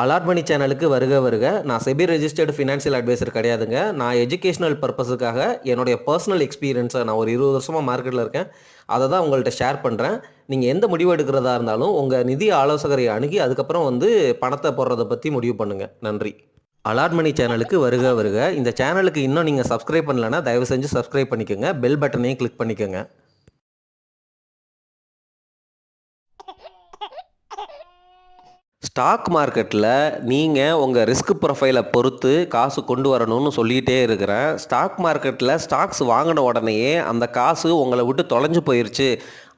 Allot மணி சேனலுக்கு வருக வருக. நான் செபி ரெஜிஸ்டர்டு ஃபினான்ஷியல் அட்வைசர் கிடையாதுங்க. நான் எஜுகேஷனல் பர்பஸுக்காக என்னுடைய பர்சனல் எக்ஸ்பீரியன்ஸை நான் ஒரு இருபது வருஷமாக மார்க்கெட்டில் இருக்கேன். அதை தான் உங்கள்கிட்ட ஷேர் பண்ணுறேன் நீங்கள் எந்த முடிவு எடுக்கிறதா இருந்தாலும் உங்கள் நிதி ஆலோசகரை அணுகி அதுக்கப்புறம் வந்து பணத்தை போடுறதை பற்றி முடிவு பண்ணுங்கள் நன்றி. அலாட் மணி சேனலுக்கு வருக வருக. இந்த சேனலுக்கு இன்னும் நீங்கள் சப்ஸ்கிரைப் பண்ணலன்னா தயவு செஞ்சு சப்ஸ்கிரைப் பண்ணிக்கோங்க. பெல் பட்டனையும் கிளிக் பண்ணிக்கோங்க. ஸ்டாக் மார்க்கெட்டில் நீங்கள் உங்கள் ரிஸ்க் ப்ரொஃபைலை பொறுத்து காசு கொண்டு வரணும்னு சொல்லிகிட்டே இருக்கிறேன். ஸ்டாக் மார்க்கெட்டில் ஸ்டாக்ஸ் வாங்கின உடனேயே அந்த காசு உங்களை விட்டு தொலைஞ்சு போயிடுச்சு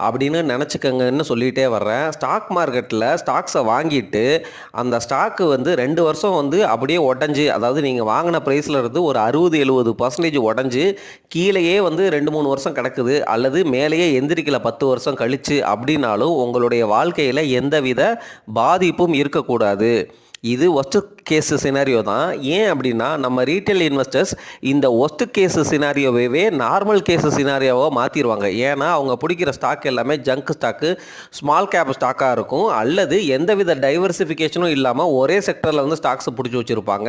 அப்படின்னு நினச்சிக்கங்கன்னு சொல்லிகிட்டே வர்றேன். ஸ்டாக் மார்க்கெட்டில் ஸ்டாக்ஸை வாங்கிட்டு அந்த ஸ்டாக்கு வந்து ரெண்டு வருஷம் வந்து அப்படியே உடஞ்சி அதாவது நீங்கள் வாங்கின ப்ரைஸில் இருந்து ஒரு அறுபது எழுபது பர்சன்டேஜ் உடஞ்சி கீழேயே வந்து ரெண்டு மூணு வருஷம் கிடக்குது. அல்லது மேலேயே எந்திரிக்கல பத்து வருஷம் கழிச்சு அப்படின்னாலும் உங்களுடைய வாழ்க்கையில் எந்தவித பாதிப்பும் இருக்கக்கூடாது. இது ஒஸ்ட் கேஸ் சினாரியோ தான். ஏன் அப்படின்னா நம்ம ரீட்டைல் இன்வெஸ்டர்ஸ் இந்த ஒஸ்ட் கேஸ் சினாரியோவே நார்மல் கேஸ் சினாரியோவை மாற்றிடுவாங்க ஏன்னா அவங்க பிடிக்கிற ஸ்டாக் எல்லாமே ஜங்க் ஸ்டாக்கு ஸ்மால் கேப் ஸ்டாக்காக இருக்கும். அல்லது எந்தவித டைவர்சிஃபிகேஷனும் இல்லாமல் ஒரே செக்டரில் வந்து ஸ்டாக்ஸை பிடிச்சி வச்சுருப்பாங்க.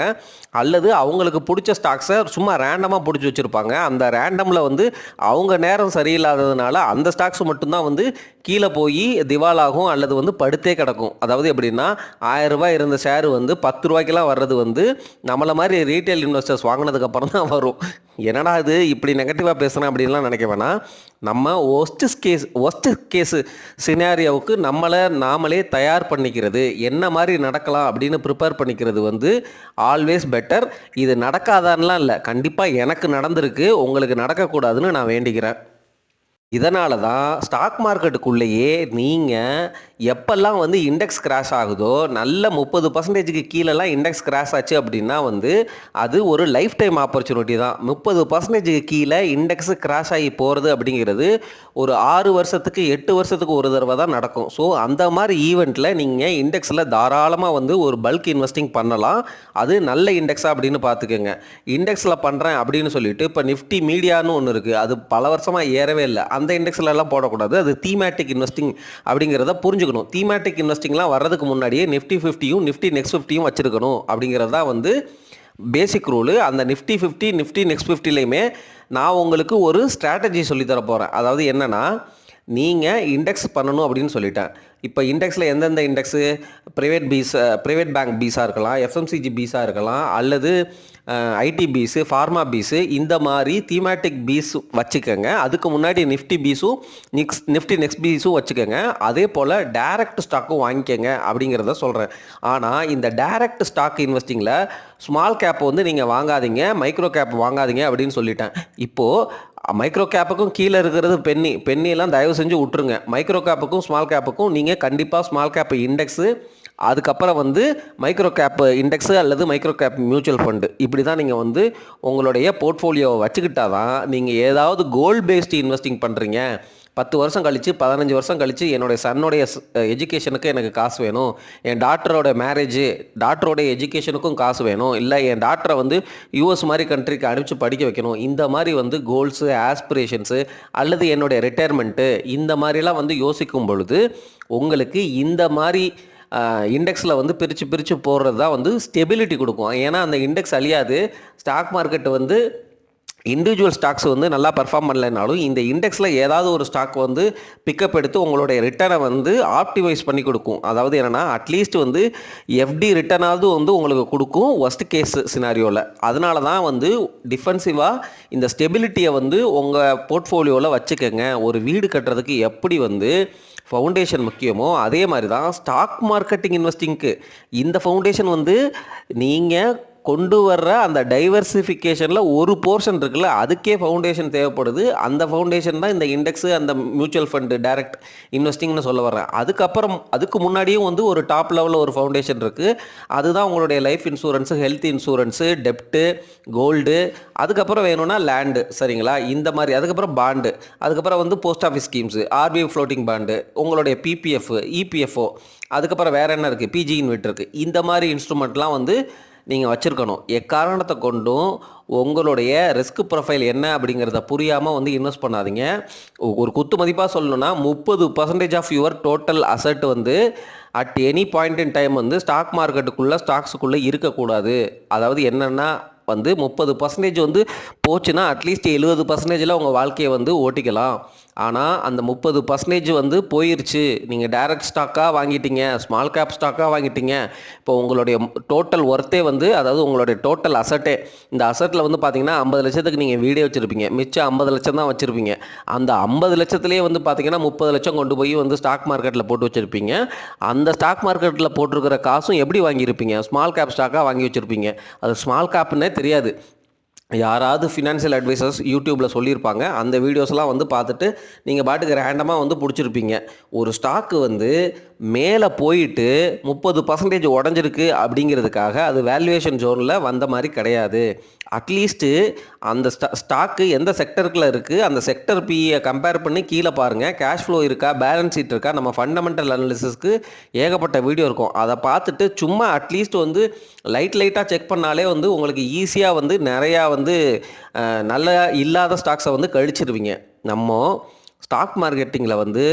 அல்லது அவங்களுக்கு பிடிச்ச ஸ்டாக்ஸை சும்மா ரேண்டமாக பிடிச்சி வச்சுருப்பாங்க. அந்த ரேண்டமில் வந்து அவங்க நேரம் சரியில்லாததுனால அந்த ஸ்டாக்ஸ் மட்டும்தான் வந்து கீழே போய் திவாலாகும் அல்லது வந்து படுத்தே கிடக்கும். அதாவது எப்படின்னா ஆயிரம் ரூபாய் இருந்த ஷேர் வந்து பத்து ரூபாய் ரூபாய்க்கெல்லாம் வர்றது வந்து நம்மளை மாதிரி ரீட்டைல் இன்வெஸ்டர்ஸ் வாங்கினதுக்கப்புறம் தான் வரும். என்னடா இது இப்படி நெகட்டிவாக பேசுகிறேன் அப்படின்லாம் நினைக்க வேணாம். நம்ம ஒஸ்ட் கேஸ் ஒஸ்ட் கேஸு சினாரியோவுக்கு நம்மளை நாமளே தயார் பண்ணிக்கிறது என்ன மாதிரி நடக்கலாம் அப்படின்னு ப்ரிப்பேர் பண்ணிக்கிறது வந்து ஆல்வேஸ் பெட்டர் இது நடக்காதான்லாம் இல்லை கண்டிப்பாக எனக்கு நடந்திருக்கு உங்களுக்கு நடக்கக்கூடாதுன்னு நான் வேண்டிக்கிறேன். இதனால தான் ஸ்டாக் மார்க்கெட்டுக்குள்ளேயே நீங்கள் எப்பெல்லாம் வந்து இண்டெக்ஸ் கிராஷ் ஆகுதோ நல்ல முப்பது பர்சன்டேஜுக்கு கீழெல்லாம் இண்டெக்ஸ் கிராஷ் ஆச்சு அப்படின்னா வந்து அது ஒரு லைஃப் டைம் ஆப்பர்ச்சுனிட்டி தான். முப்பது பர்சன்டேஜுக்கு கீழே இண்டெக்ஸ் கிராஷ் ஆகி போகிறது அப்படிங்கிறது ஒரு ஆறு வருஷத்துக்கு எட்டு வருஷத்துக்கு ஒரு தடவை தான் நடக்கும். ஸோ அந்த மாதிரி ஈவெண்ட்டில் நீங்கள் இண்டெக்ஸில் தாராளமாக வந்து ஒரு பல்க் இன்வெஸ்டிங் பண்ணலாம். அது நல்ல இண்டெக்ஸாக அப்படின்னு பார்த்துக்கோங்க. இண்டெக்ஸில் பண்ணுறேன் அப்படின்னு சொல்லிட்டு இப்போ நிஃப்டி மீடியான்னு ஒன்று இருக்குது அது பல வருஷமாக ஏறவே இல்லை. அந்த இண்டெக்ஸ்ல போடக்கூடாது. அது தீமேட்டிக் இன்வெஸ்டிங் அப்படிங்கிறத புரிஞ்சுக்கணும். தீமேட்டிக் இன்வெஸ்டிங்லாம் வர்றதுக்கு முன்னாடியே நிஃப்டி ஃபிஃப்டியும் நிஃப்டி நெக்ஸ்ட் ஃபிஃப்டியும் வச்சுருக்கணும். அப்படிங்கிறது தான் வந்து பேசிக் ரூலு அந்த நிஃப்டி ஃபிஃப்டி நிஃப்டி நெக்ஸ்ட் ஃபிஃப்டிலையுமே நான் உங்களுக்கு ஒரு ஸ்ட்ராட்டஜி சொல்லித்தர போகிறேன் அதாவது என்னென்னா நீங்கள் இண்டெக்ஸ் பண்ணணும் அப்படின்னு சொல்லிட்டேன். இப்போ இண்டெக்ஸில் எந்தெந்த index private piece private bank பீஸாக இருக்கலாம் எஃப்எம்சிஜி பீஸாக இருக்கலாம் அல்லது ஐடி பீஸு ஃபார்மா பீஸு இந்த மாதிரி தீமேட்டிக் பீஸ் வச்சுக்கோங்க. அதுக்கு முன்னாடி நிஃப்டி பீஸும் நிக்ஸ் நிஃப்டி நெக்ஸ்ட் பீஸும் வச்சுக்கோங்க. அதே போல் டேரக்ட் ஸ்டாக்கும் வாங்கிக்கோங்க அப்படிங்கிறத சொல்கிறேன் ஆனால் இந்த டேரக்ட் ஸ்டாக் இன்வெஸ்டிங்கில் ஸ்மால் கேப் வந்து நீங்கள் வாங்காதீங்க மைக்ரோ கேப் வாங்காதீங்க அப்படின்னு சொல்லிட்டேன். இப்போது மைக்ரோ கேப்புக்கும் கீழே இருக்கிறது பென்னி பென்னியெல்லாம் தயவு செஞ்சு விட்ருங்க மைக்ரோ கேப்புக்கும் ஸ்மால் கேப்புக்கும் நீங்கள் கண்டிப்பாக ஸ்மால் கேப் இண்டெக்ஸு அதுக்கப்புறம் வந்து மைக்ரோ கேப் இண்டெக்ஸு அல்லது மைக்ரோ கேப் மியூச்சுவல் ஃபண்டு இப்படி தான் நீங்கள் வந்து உங்களுடைய போர்ட்ஃபோலியோவை வச்சுக்கிட்டா தான் நீங்கள் ஏதாவது கோல்டு பேஸ்டு இன்வெஸ்டிங் பண்ணுறீங்க பத்து வருஷம் கழித்து பதினஞ்சு வருஷம் கழித்து என்னுடைய சன்னுடைய எஜுகேஷனுக்கு எனக்கு காசு வேணும். என் டாக்டரோட மேரேஜு டாக்டரோடைய எஜுகேஷனுக்கும் காசு வேணும். இல்லை என் டாக்டரை வந்து யூஎஸ் மாதிரி கண்ட்ரிக்கு அனுப்பிச்சு படிக்க வைக்கணும். இந்த மாதிரி வந்து கோல்ஸு ஆஸ்பிரேஷன்ஸு அல்லது என்னுடைய ரிட்டையர்மெண்ட்டு இந்த மாதிரிலாம் வந்து யோசிக்கும் பொழுது உங்களுக்கு இந்த மாதிரி இண்டெக்ஸில் வந்து பிரித்து பிரித்து போடுறது தான் வந்து ஸ்டெபிலிட்டி கொடுக்கும். ஏன்னா அந்த இண்டெக்ஸ் அழியாது. ஸ்டாக் மார்க்கெட் வந்து இண்டிவிஜுவல் ஸ்டாக்ஸ் வந்து நல்லா பர்ஃபார்ம் பண்ணலைனாலும் இந்த இண்டெக்ஸில் ஏதாவது ஒரு ஸ்டாக் வந்து பிக்கப் எடுத்து உங்களுடைய ரிட்டர்னை வந்து ஆப்டிமைஸ் பண்ணி கொடுக்கும். அதாவது என்னென்னா அட்லீஸ்ட் வந்து எஃப்டி ரிட்டர்னாவது வந்து உங்களுக்கு கொடுக்கும் ஒஸ்ட் கேஸ் சினாரியோவில் அதனால தான் வந்து டிஃபென்சிவாக இந்த ஸ்டெபிலிட்டியை வந்து உங்கள் போர்ட்ஃபோலியோவில் வச்சுக்கோங்க. ஒரு வீடு கட்டுறதுக்கு எப்படி வந்து ஃபவுண்டேஷன் முக்கியமோ அதே மாதிரி தான் ஸ்டாக் மார்க்கெட்டிங் இன்வெஸ்டிங்க்கு இந்த ஃபவுண்டேஷன் வந்து நீங்கள் கொண்டு வர்ற அந்த டைவர்சிஃபிகேஷனில் ஒரு போர்ஷன் இருக்குல்ல அதுக்கே ஃபவுண்டேஷன் தேவைப்படுது. அந்த ஃபவுண்டேஷன் தான் இந்த இண்டெக்ஸு அந்த மியூச்சுவல் ஃபண்டு டைரக்ட் இன்வெஸ்டிங்னு சொல்ல வர்றேன். அதுக்கப்புறம் அதுக்கு முன்னாடியும் வந்து ஒரு டாப் லெவலில் ஒரு ஃபவுண்டேஷன் இருக்குது அதுதான் உங்களுடைய லைஃப் இன்சூரன்ஸு ஹெல்த் இன்சூரன்ஸு டெப்ட்டு கோல்டு அதுக்கப்புறம் வேணும்னா லேண்டு சரிங்களா? இந்த மாதிரி. அதுக்கப்புறம் பாண்டு அதுக்கப்புறம் வந்து post office schemes RBI floating bond உங்களுடைய பிபிஎஃப் இபிஎஃப்ஓ அதுக்கப்புறம் வேறு என்ன இருக்குது பிஜி இன்வெட் இருக்குது இந்த மாதிரி இன்ஸ்ட்ருமெண்ட்லாம் வந்து நீங்கள் வச்சுருக்கணும். எக்காரணத்தை கொண்டும் உங்களுடைய ரிஸ்க் ப்ரொஃபைல் என்ன அப்படிங்கிறத புரியாமல் வந்து இன்வெஸ்ட் பண்ணாதீங்க. ஒரு குத்து மதிப்பாக சொல்லணும்னா முப்பது percentage of your total asset வந்து at any point in time வந்து ஸ்டாக் மார்க்கெட்டுக்குள்ளே ஸ்டாக்ஸுக்குள்ளே இருக்கக்கூடாது. அதாவது என்னென்னா வந்து முப்பது பர்சன்டேஜ் வந்து போச்சுன்னா அட்லீஸ்ட் எழுபது பர்சன்டேஜில் உங்கள் வாழ்க்கையை வந்து ஓட்டிக்கலாம். ஆனால் அந்த முப்பது பர்சன்டேஜ் வந்து போயிருச்சு. நீங்கள் டைரக்ட் ஸ்டாக்காக வாங்கிட்டீங்க ஸ்மால் கேப் ஸ்டாக்காக வாங்கிட்டீங்க. இப்போ உங்களுடைய டோட்டல் ஒர்த்தே வந்து அதாவது உங்களுடைய டோட்டல் அசட்டே இந்த அசட்டில் வந்து பார்த்தீங்கன்னா ஐம்பது லட்சத்துக்கு நீங்கள் வீடே வச்சுருப்பீங்க. மிச்சம் ஐம்பது லட்சம் தான் வச்சுருப்பீங்க. அந்த ஐம்பது லட்சத்துலேயே வந்து பார்த்தீங்கன்னா முப்பது லட்சம் கொண்டு போய் வந்து ஸ்டாக் மார்க்கெட்டில் போட்டு வச்சுருப்பீங்க. அந்த ஸ்டாக் மார்க்கெட்டில் போட்டிருக்கிற காசும் எப்படி வாங்கியிருப்பீங்க? ஸ்மால் கேப் ஸ்டாக்காக வாங்கி வச்சுருப்பீங்க. அது ஸ்மால் கேப்னே தெரியாது. யாராவது ஃபினான்ஷியல் அட்வைசர்ஸ் யூடியூப்பில் சொல்லியிருப்பாங்க. அந்த வீடியோஸ்லாம் வந்து பார்த்துட்டு நீங்கள் பாட்டுக்கு ரேண்டமாக வந்து பிடிச்சிருப்பீங்க. ஒரு ஸ்டாக்கு வந்து மேலே போயிட்டு முப்பது பர்சன்டேஜ் உடஞ்சிருக்கு அப்படிங்கிறதுக்காக அது வேல்யூவேஷன் ஜோனில் வந்த மாதிரி கிடையாது. அட்லீஸ்ட்டு அந்த ஸ்டா ஸ்டாக்கு எந்த செக்டருக்குள்ள இருக்குது அந்த செக்டர் பியை கம்பேர் பண்ணி கீழே பாருங்கள் கேஷ் ஃப்ளோ இருக்கா பேலன்ஸ் ஷீட் இருக்கா நம்ம ஃபண்டமெண்டல் அனாலிசிஸ்க்கு ஏகப்பட்ட வீடியோ இருக்கும். அதை பார்த்துட்டு சும்மா அட்லீஸ்ட் வந்து லைட் லைட்டாக செக் பண்ணாலே வந்து உங்களுக்கு ஈஸியாக வந்து நிறையா வந்து நல்ல இல்லாத ஸ்டாக்ஸை வந்து கழிச்சிருவீங்க. நம்ம ஸ்டாக் மார்க்கெட்டிங்கில் வந்து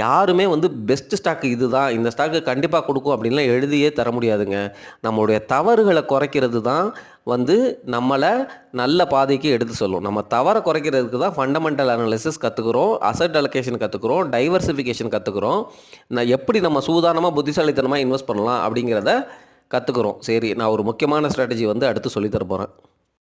யாருமே வந்து பெஸ்ட் ஸ்டாக் இதுதான். இந்த ஸ்டாக்கு கண்டிப்பாக கொடுக்கும் அப்படின்லாம் எழுதியே தர முடியாதுங்க. நம்மளுடைய தவறுகளை குறைக்கிறது தான் வந்து நம்மளை நல்ல பாதைக்கு எடுத்து சொல்லும். நம்ம தவறை குறைக்கிறதுக்கு தான் ஃபண்டமெண்டல் அனாலிசிஸ் கற்றுக்குறோம் அசட் அலோகேஷன் கற்றுக்குறோம் டைவர்சிஃபிகேஷன் கற்றுக்குறோம் நான் எப்படி நம்ம சூதானமாக புத்திசாலித்தனமாக இன்வெஸ்ட் பண்ணலாம் அப்படிங்கிறத கற்றுக்குறோம் சரி நான் ஒரு முக்கியமான ஸ்ட்ராட்டஜி வந்து அடுத்து சொல்லித்தர போகிறேன்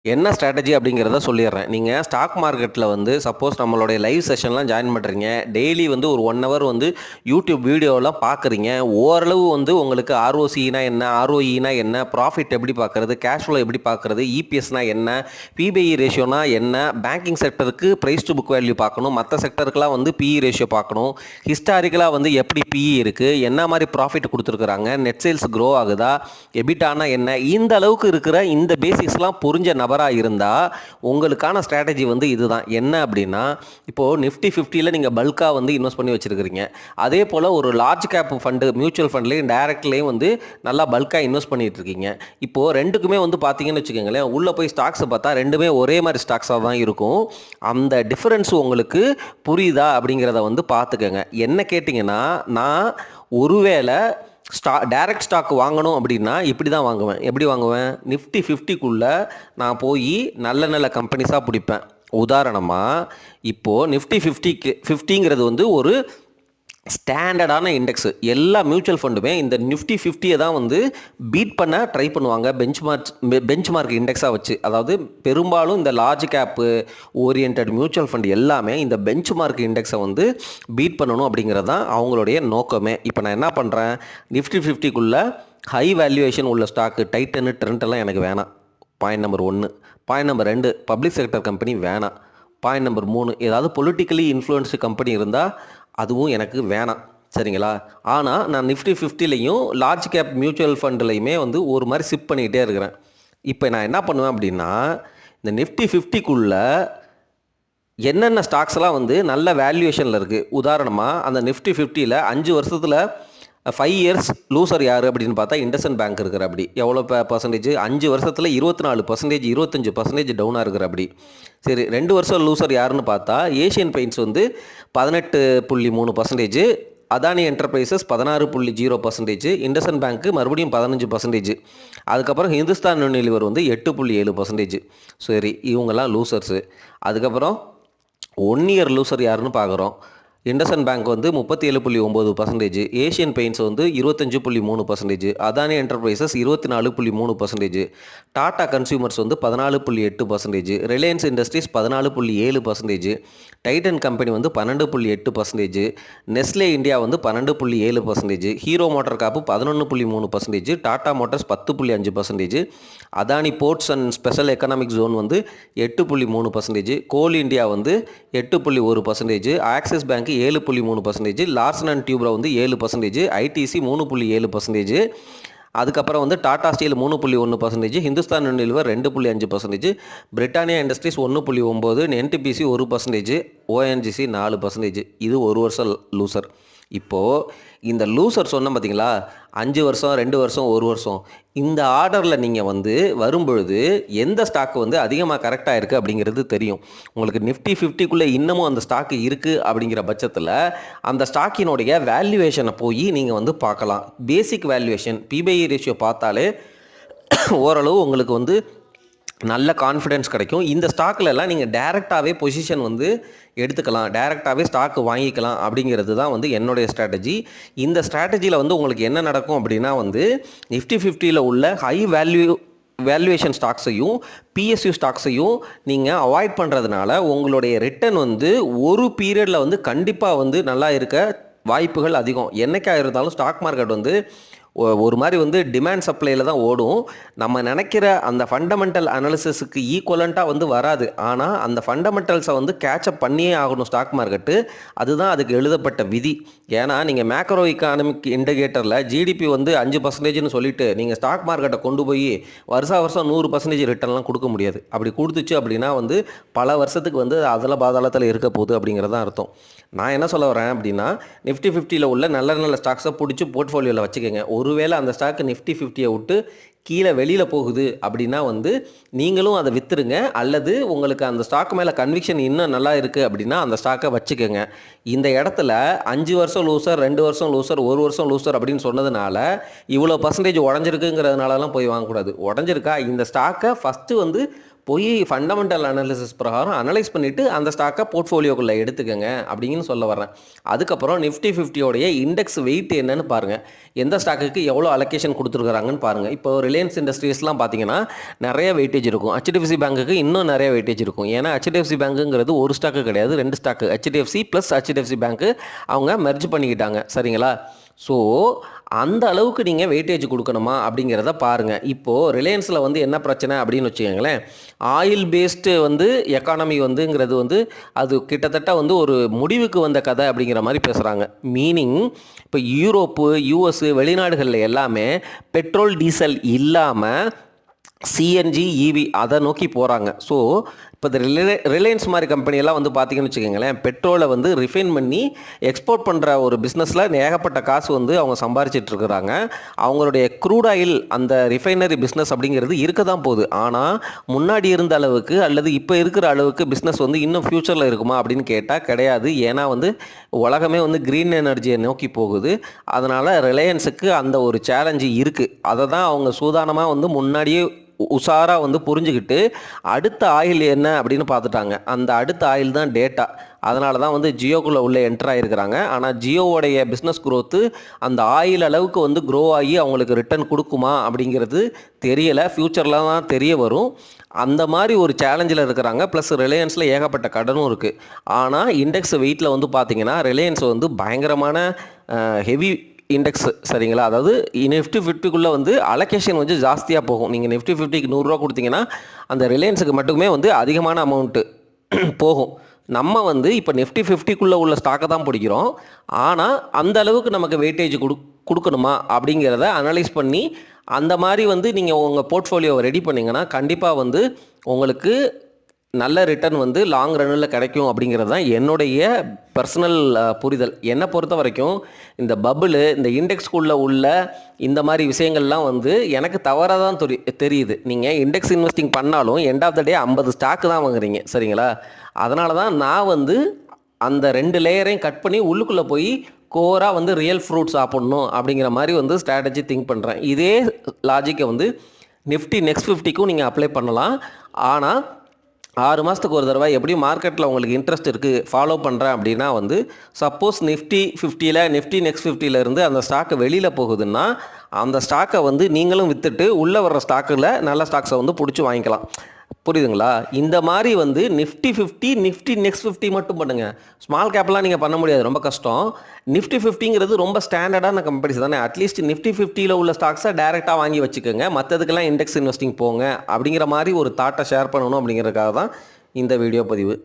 என்ன ஸ்ட்ராட்டஜி அப்படிங்கிறத சொல்லிடுறேன். நீங்கள் ஸ்டாக் மார்க்கெட்டில் வந்து சப்போஸ் நம்மளுடைய லைவ் செஷன்லாம் ஜாயின் பண்ணுறீங்க டெய்லி வந்து ஒரு ஒன் ஹவர் வந்து யூடியூப் வீடியோலாம் பார்க்குறீங்க ஓரளவு வந்து உங்களுக்கு ஆர்ஓசினா என்ன ஆர்ஓஇனா என்ன ப்ராஃபிட் எப்படி பார்க்குறது கேஷ் ஃப்ளோ எப்படி பார்க்குறது இபிஎஸ்னா என்ன பிபிஐ ரேஷியோனா என்ன பேங்கிங் செக்டருக்கு ப்ரைஸ் டு புக் வேல்யூ பார்க்கணும் மற்ற செக்டருக்குலாம் வந்து பிஇ ரேஷியோ பார்க்கணும் ஹிஸ்டாரிக்கலாக வந்து எப்படி பிஇ இருக்குது என்ன மாதிரி ப்ராஃபிட் கொடுத்துருக்குறாங்க நெட் சேல்ஸ் க்ரோ ஆகுதா எபிட்டானா என்ன இந்த அளவுக்கு இருக்கிற இந்த பேசிக்ஸ்லாம் புரிஞ்ச நபராக இருந்தால் உங்களுக்கான ஸ்ட்ராட்டஜி வந்து இதுதான். என்ன அப்படின்னா இப்போது நிஃப்டி ஃபிஃப்டியில் நீங்கள் பல்காக வந்து இன்வெஸ்ட் பண்ணி வச்சுருக்கிறீங்க. அதே போல் ஒரு லார்ஜ் கேப் ஃபண்டு மியூச்சுவல் ஃபண்ட்லேயும் டைரக்ட்லேயும் வந்து நல்லா பல்காக இன்வெஸ்ட் பண்ணிகிட்டு இருக்கீங்க. இப்போது ரெண்டுக்குமே வந்து பார்த்தீங்கன்னு வச்சுக்கோங்களேன் உள்ளே போய் ஸ்டாக்ஸை பார்த்தா ரெண்டுமே ஒரே மாதிரி ஸ்டாக்ஸாக தான் இருக்கும். அந்த டிஃப்ரென்ஸ் உங்களுக்கு புரியுதா அப்படிங்கிறத வந்து பார்த்துக்கோங்க என்ன கேட்டிங்கன்னா நான் ஒருவேளை ஸ்டா டைரக்ட் ஸ்டாக் வாங்கணும் அப்படின்னா இப்படி தான் வாங்குவேன். எப்படி வாங்குவேன்? நிஃப்டி ஃபிஃப்டிக்குள்ளே நான் போய் நல்ல நல்ல கம்பெனிஸாக பிடிப்பேன். உதாரணமாக இப்போது நிஃப்டி ஃபிஃப்டிக்கு ஃபிஃப்டிங்கிறது வந்து ஒரு ஸ்டாண்டர்டான இண்டெக்ஸு எல்லா மியூச்சுவல் ஃபண்டுமே இந்த நிஃப்டி ஃபிஃப்டியை தான் வந்து பீட் பண்ண ட்ரை பண்ணுவாங்க. பெஞ்ச் மார்க் பெஞ்ச் மார்க் இண்டெக்ஸாக வச்சு. அதாவது பெரும்பாலும் இந்த large cap orient mutual fund எல்லாமே இந்த பெஞ்ச் மார்க் இண்டெக்ஸை வந்து பீட் பண்ணணும் அப்படிங்கிறது தான் அவங்களுடைய நோக்கமே. இப்போ நான் என்ன பண்ணுறேன் நிஃப்டி ஃபிஃப்டிக்குள்ளே ஹை வேல்யூவேஷன் உள்ள ஸ்டாக்கு டைட்டனு ட்ரெண்ட் எல்லாம் எனக்கு வேணாம். பாயிண்ட் நம்பர் ஒன்று பாயிண்ட் நம்பர் ரெண்டு பப்ளிக் செக்டர் கம்பெனி வேணாம். பாயிண்ட் நம்பர் மூணு ஏதாவது பொலிட்டிக்கலி இன்ஃப்ளூயன்ஸு கம்பெனி இருந்தால் அதுவும் எனக்கு வேணாம் சரிங்களா? ஆனால் நான் நிஃப்டி ஃபிஃப்டிலையும் லார்ஜ் கேப் மியூச்சுவல் ஃபண்ட்லையுமே வந்து ஒரு மாதிரி சிப் பண்ணிக்கிட்டே இருக்கிறேன். இப்போ நான் என்ன பண்ணுவேன் அப்படின்னா இந்த நிஃப்டி ஃபிஃப்டிக்குள்ளே என்னென்ன ஸ்டாக்ஸ்லாம் வந்து நல்ல வேல்யூவேஷனில் இருக்குது உதாரணமாக அந்த நிஃப்டி ஃபிஃப்டியில் அஞ்சு வருஷத்தில் ஃபைவ் இயர்ஸ் லூசர் யார் அப்படின்னு பார்த்தா இண்டசன் பேங்க் இருக்கிற அப்படி. எவ்வளோ பர்சன்டேஜ் அஞ்சு வருஷத்தில் இருபத்தி நாலு பர்சன்டேஜ் இருபத்தஞ்சு பர்சன்டேஜ் டவுனாக இருக்கிற அப்படி. சரி ரெண்டு வருஷம் லூசர் யாருன்னு பார்த்தா ஏஷியன் பெயிண்ட்ஸ் வந்து பதினெட்டு புள்ளி மூணு பர்சன்டேஜ் அதானி என்டர்பிரைசஸ் பதினாறு புள்ளி ஜீரோ பர்சன்டேஜ் இண்டசன் பேங்க்கு மறுபடியும் பதினஞ்சு பர்சன்டேஜ் அதுக்கப்புறம் ஹிந்துஸ்தான் நுண்ணிலிவர் வந்து எட்டு புள்ளி ஏழு பர்சன்டேஜ் சரி இவங்கெல்லாம் லூசர்ஸு அதுக்கப்புறம் ஒன் இயர் லூசர் யாருன்னு பார்க்குறோம். இண்டசன் பேங்க் வந்து முப்பத்தி ஏழு புள்ளி ஒம்பது பர்சன்டேஜ் ஏஷியன் பெயிண்ட்ஸ் வந்து இருபத்தஞ்சு புள்ளி மூணு பர்சன்டேஜ் அதானி என்டர்பிரைசஸ் இருபத்தி நாலு புள்ளி மூணு பர்சன்டேஜ் டாடா கன்சியூமர்ஸ் வந்து பதினாலு புள்ளி எட்டு பர்சன்டேஜ் ரிலையன்ஸ் இண்டஸ்ட்ரீஸ் பதினாலு புள்ளி ஏழு பர்சன்டேஜ் டைட்டன் கம்பெனி வந்து பன்னெண்டு புள்ளி எட்டு பர்சன்டேஜ் நெஸ்லே இந்தியா வந்து பன்னெண்டு புள்ளி ஏழு பர்சன்டேஜ் ஹீரோ மோட்டார் காப்பு பதினொன்று புள்ளி மூணு பர்சன்டேஜ் டாடா மோட்டார்ஸ் பத்து புள்ளி அஞ்சு percentage Adani ports and special economic zone வந்து எட்டு புள்ளி மூணு பர்சன்டேஜ் கோல் இந்தியா வந்து எட்டு புள்ளி ஒரு பர்சன்டேஜ் ஆக்சிஸ் பேங்க் ஏழு புள்ளி மூணு பர்சன்டேஜ் லார்சன் அண்ட் டியூப்ரா வந்து ஏழு பர்சன்டேஜ் ஐடிசி மூணு புள்ளி ஏழு பர்சன்டேஜ் அதுக்கப்புறம் வந்து டாடா ஸ்டீல் மூணு புள்ளி ஒன்று பர்சன்டேஜ் ஹிந்துஸ்தான் யூனிலிவர் ரெண்டு புள்ளி அஞ்சு பர்சன்டேஜ் பிரிட்டானியா இண்டஸ்ட்ரீஸ் ஒன்று புள்ளி ஒம்பது என்டிபிசி ஒரு பர்சன்டேஜ் ஓஎன்ஜிசி நாலு பர்சன்டேஜ் இது ஒரு வருஷம் லூசர் இப்போது இந்த லூசர் சொன்னோம் பார்த்தீங்களா அஞ்சு வருஷம் ரெண்டு வருஷம் ஒரு வருஷம். இந்த ஆர்டரில் நீங்கள் வந்து வரும்பொழுது எந்த ஸ்டாக் வந்து அதிகமாக கரெக்டாக இருக்குது அப்படிங்கிறது தெரியும். உங்களுக்கு நிஃப்டி ஃபிஃப்டிக்குள்ளே இன்னமும் அந்த ஸ்டாக்கு இருக்குது அப்படிங்கிற பட்சத்தில் அந்த ஸ்டாக்கினுடைய வேல்யூவேஷனை போய் நீங்கள் வந்து பார்க்கலாம். பேசிக் வேல்யூவேஷன் பிபிஐ ரேஷியோ பார்த்தாலே ஓரளவு உங்களுக்கு வந்து நல்ல கான்ஃபிடென்ஸ் கிடைக்கும். இந்த ஸ்டாக்லலாம் எல்லாம் நீங்கள் டேரெக்டாகவே பொசிஷன் வந்து எடுத்துக்கலாம். டேரெக்டாகவே ஸ்டாக் வாங்கிக்கலாம் அப்படிங்கிறது தான் வந்து என்னுடைய ஸ்ட்ராட்டஜி இந்த ஸ்ட்ராட்டஜியில் வந்து உங்களுக்கு என்ன நடக்கும் அப்படின்னா வந்து நிஃப்டி ஃபிஃப்டியில் உள்ள ஹை வேல்யூ வேல்யூவேஷன் ஸ்டாக்ஸையும் பிஎஸ்யூ ஸ்டாக்ஸையும் நீங்கள் அவாய்ட் பண்ணுறதுனால உங்களுடைய ரிட்டர்ன் வந்து ஒரு பீரியடில் வந்து கண்டிப்பாக வந்து நல்லா இருக்க வாய்ப்புகள் அதிகம். என்றைக்காக இருந்தாலும் ஸ்டாக் மார்க்கெட் வந்து ஒரு மாதிரி வந்து டிமாண்ட் சப்ளையில் தான் ஓடும். நம்ம நினைக்கிற அந்த ஃபண்டமெண்டல் அனாலிசிஸுக்கு ஈக்குவலண்ட்டாக வந்து வராது. ஆனால் அந்த ஃபண்டமெண்டல்ஸை வந்து கேட்சப் பண்ணியே ஆகணும் ஸ்டாக் மார்க்கெட்டு அதுதான் அதுக்கு எழுதப்பட்ட விதி. ஏன்னா நீங்கள் மேக்ரோ எக்கானமிக் இண்டிகேட்டரில் ஜிடிபி வந்து அஞ்சு பர்சன்டேஜ்னு சொல்லிட்டு நீங்கள் ஸ்டாக் மார்க்கெட்டை கொண்டு போய் வருஷா வருஷம் நூறு பர்சன்டேஜ் ரிட்டர்ன்லாம் கொடுக்க முடியாது. அப்படி கொடுத்துச்சு அப்படின்னா வந்து பல வருஷத்துக்கு வந்து அதில் பாதாளத்தில் இருக்க போகுது அப்படிங்கிறது தான் அர்த்தம். நான் என்ன சொல்ல வரேன் அப்படின்னா நிஃப்டி ஃபிஃப்டியில் உள்ள நல்ல நல்ல ஸ்டாக்ஸை பிடிச்சி போர்ட்ஃபோலியோவில் வச்சுக்கோங்க. ஒரு ஒருவேளை அந்த ஸ்டாக்கு நிஃப்டி ஃபிஃப்டியை விட்டு கீழே வெளியில் போகுது அப்படின்னா வந்து நீங்களும் அதை விற்றுருங்க அல்லது உங்களுக்கு அந்த ஸ்டாக் மேலே கன்விக்ஷன் இன்னும் நல்லா இருக்குது அப்படின்னா அந்த ஸ்டாக்கை வச்சுக்கோங்க. இந்த இடத்துல அஞ்சு வருஷம் லூசர் ரெண்டு வருஷம் லூசர் ஒரு வருஷம் லூசர் அப்படின்னு சொன்னதுனால இவ்வளோ பர்சன்டேஜ் உடஞ்சிருக்குங்கிறதுனாலலாம் போய் வாங்கக்கூடாது. உடஞ்சிருக்கா? இந்த ஸ்டாக்கை ஃபஸ்ட்டு வந்து போய் ஃபண்டமெண்டல் அனாலிசிஸ் பிரகாரம் அனலைஸ் பண்ணிவிட்டு அந்த ஸ்டாக்கை போர்ட்ஃபோலியோக்குள்ளே எடுத்துக்கோங்க அப்படின்னு சொல்ல வரேன் அதுக்கப்புறம் நிஃப்டி ஃபிஃப்டியோடைய இண்டெக்ஸ் வெயிட் என்னன்னு பாருங்கள் எந்த ஸ்டாக்குக்கு எவ்வளோ அலோகேஷன் கொடுத்துருக்குறாங்கன்னு பாருங்கள் இப்போ ரிலையன்ஸ் இண்டஸ்ட்ரீஸ்லாம் பார்த்தீங்கன்னா நிறைய வெயிட்டேஜ் இருக்கும். ஹெச்டிஎஃப்சி பேங்க்குக்கு இன்னும் நிறைய வெயிட்டேஜ் இருக்கும். ஏன்னா ஹெச்டிஎஃப்சி பேங்க்குங்கிறது ஒரு ஸ்டாக்கு கிடையாது ரெண்டு stock HDFC plus HDFC bank அவங்க மெர்ஜ் பண்ணிக்கிட்டாங்க. சரிங்களா? ஸோ அந்த அளவுக்கு நீங்கள் வெயிட்டேஜ் கொடுக்கணுமா அப்படிங்கிறத பாருங்கள் இப்போது ரிலையன்ஸில் வந்து என்ன பிரச்சனை அப்படின்னு வச்சுக்கோங்களேன். ஆயில் பேஸ்டு வந்து எக்கானமி வந்துங்கிறது வந்து அது கிட்டத்தட்ட வந்து ஒரு முடிவுக்கு வந்த கதை அப்படிங்கிற மாதிரி பேசுகிறாங்க மீனிங் இப்போ யூரோப்பு யூஎஸ்ஸு வெளிநாடுகளில் எல்லாமே பெட்ரோல் டீசல் இல்லாமல் சிஎன்ஜி இவி அதை நோக்கி போகிறாங்க ஸோ இப்போ இந்த ரிலே ரிலையன்ஸ் மாதிரி கம்பெனியெல்லாம் வந்து பார்த்தீங்கன்னு வச்சுக்கோங்களேன் பெட்ரோலை வந்து ரிஃபைன் பண்ணி எக்ஸ்போர்ட் பண்ணுற ஒரு பிஸ்னஸில் ஏகப்பட்ட காசு வந்து அவங்க சம்பாரிச்சிட்டு இருக்கிறாங்க. அவங்களுடைய க்ரூட் ஆயில் அந்த ரிஃபைனரி பிஸ்னஸ் அப்படிங்கிறது இருக்க தான் போகுது. ஆனால் முன்னாடி இருந்த அளவுக்கு அல்லது இப்போ இருக்கிற அளவுக்கு பிஸ்னஸ் வந்து இன்னும் ஃப்யூச்சரில் இருக்குமா அப்படின்னு கேட்டால் கிடையாது. ஏன்னா வந்து உலகமே வந்து க்ரீன் எனர்ஜியை நோக்கி போகுது. அதனால் ரிலையன்ஸுக்கு அந்த ஒரு சேலஞ்சு இருக்குது அதை தான் அவங்க சூதானமாக வந்து முன்னாடியே உஷாராக வந்து புரிஞ்சுக்கிட்டு அடுத்த ஆயில் என்ன அப்படின்னு பார்த்துட்டாங்க. அந்த அடுத்த ஆயில் தான் டேட்டா அதனால தான் வந்து ஜியோக்குள்ளே உள்ளே என்டர் ஆகிருக்கிறாங்க ஆனால் ஜியோவோடைய பிஸ்னஸ் growth அந்த ஆயில் அளவுக்கு வந்து க்ரோ ஆகி அவங்களுக்கு ரிட்டர்ன் கொடுக்குமா அப்படிங்கிறது தெரியலை. ஃப்யூச்சரில் தான் தெரிய வரும். அந்த மாதிரி ஒரு சேலஞ்சில் இருக்கிறாங்க. ப்ளஸ் ரிலையன்ஸில் ஏகப்பட்ட கடனும் இருக்குது ஆனால் இண்டெக்ஸ் வெயிட்டில் வந்து பார்த்திங்கன்னா ரிலையன்ஸ் வந்து பயங்கரமான ஹெவி இண்டெக்ஸ் சரிங்களா? அதாவது நிஃப்டி ஃபிஃப்டிக்குள்ளே வந்து அலகேஷன் வந்து ஜாஸ்தியாக போகும். நீங்கள் நிஃப்டி ஃபிஃப்டிக்கு நூறுரூவா கொடுத்தீங்கன்னா அந்த ரிலையன்ஸுக்கு மட்டுமே வந்து அதிகமான அமௌண்ட்டு போகும். நம்ம வந்து இப்போ நிஃப்டி ஃபிஃப்டிக்குள்ளே உள்ள ஸ்டாக்கை தான் பிடிக்கிறோம். ஆனால் அந்த அளவுக்கு நமக்கு வெயிட்டேஜ் கொடு கொடுக்கணுமா? அப்படிங்கிறத அனலைஸ் பண்ணி அந்த மாதிரி வந்து நீங்கள் உங்கள் போர்ட்ஃபோலியோவை ரெடி பண்ணிங்கன்னா கண்டிப்பாக வந்து உங்களுக்கு நல்ல ரிட்டர்ன் வந்து லாங் ரன்னில் கிடைக்கும் அப்படிங்கிறது தான் என்னுடைய பர்சனல் புரிதல். என்னை பொறுத்த வரைக்கும் இந்த பபுள் இந்த இண்டெக்ஸ்குள்ளே உள்ள இந்த மாதிரி விஷயங்கள்லாம் வந்து எனக்கு தவறாக தான் தெரி தெரியுது. நீங்கள் இண்டெக்ஸ் இன்வெஸ்டிங் பண்ணாலும் எண்ட் ஆஃப் த டே ஐம்பது ஸ்டாக்கு தான் வாங்குறீங்க. சரிங்களா? அதனால தான் நான் வந்து அந்த ரெண்டு லேயரையும் கட் பண்ணி உள்ளுக்குள்ளே போய் கோராக வந்து ரியல் ஃப்ரூட் சாப்பிட்ணும் அப்படிங்கிற மாதிரி வந்து ஸ்ட்ராட்டஜி திங்க் பண்ணுறேன் இதே லாஜிக்கை வந்து நிஃப்டி நெக்ஸ்ட் ஃபிஃப்டிக்கும் நீங்கள் அப்ளை பண்ணலாம். ஆனால் ஆறு மாதத்துக்கு ஒரு தடவை எப்படி மார்க்கெட்டில் உங்களுக்கு இன்ட்ரெஸ்ட் இருக்குது ஃபாலோ பண்ணுறேன் அப்படின்னா வந்து சப்போஸ் நிஃப்டி ஃபிஃப்டியில் நிஃப்டி நெக்ஸ்ட் ஃபிஃப்டியிலேருந்து அந்த ஸ்டாக்கு வெளியில் போகுதுன்னா அந்த ஸ்டாக்கை வந்து நீங்களும் விற்றுட்டு உள்ளே வர்ற ஸ்டாக்கில் நல்ல ஸ்டாக்ஸை வந்து பிடிச்சி வாங்கிக்கலாம். புரியுதுங்களா? இந்த மாதிரி வந்து nifty fifty nifty next fifty மட்டும் பண்ணுங்கள் ஸ்மால் கேப்லாம் நீங்கள் பண்ண முடியாது ரொம்ப கஷ்டம். நிஃப்டி ஃபிஃப்டிங்கிறது ரொம்ப ஸ்டாண்டர்டான கம்பெனிஸ் தானே. அட்லீஸ்ட் நிஃப்டி ஃபிஃப்டியில் உள்ள ஸ்டாக்ஸை டேரெக்டாக வாங்கி வச்சுக்கோங்க. மற்றதுக்கெல்லாம் இண்டெக்ஸ் இன்வெஸ்டிங் போங்க. அப்படிங்கிற மாதிரி ஒரு தாட்டை ஷேர் பண்ணணும் அப்படிங்கிறதுக்காக தான் இந்த வீடியோ பதிவு.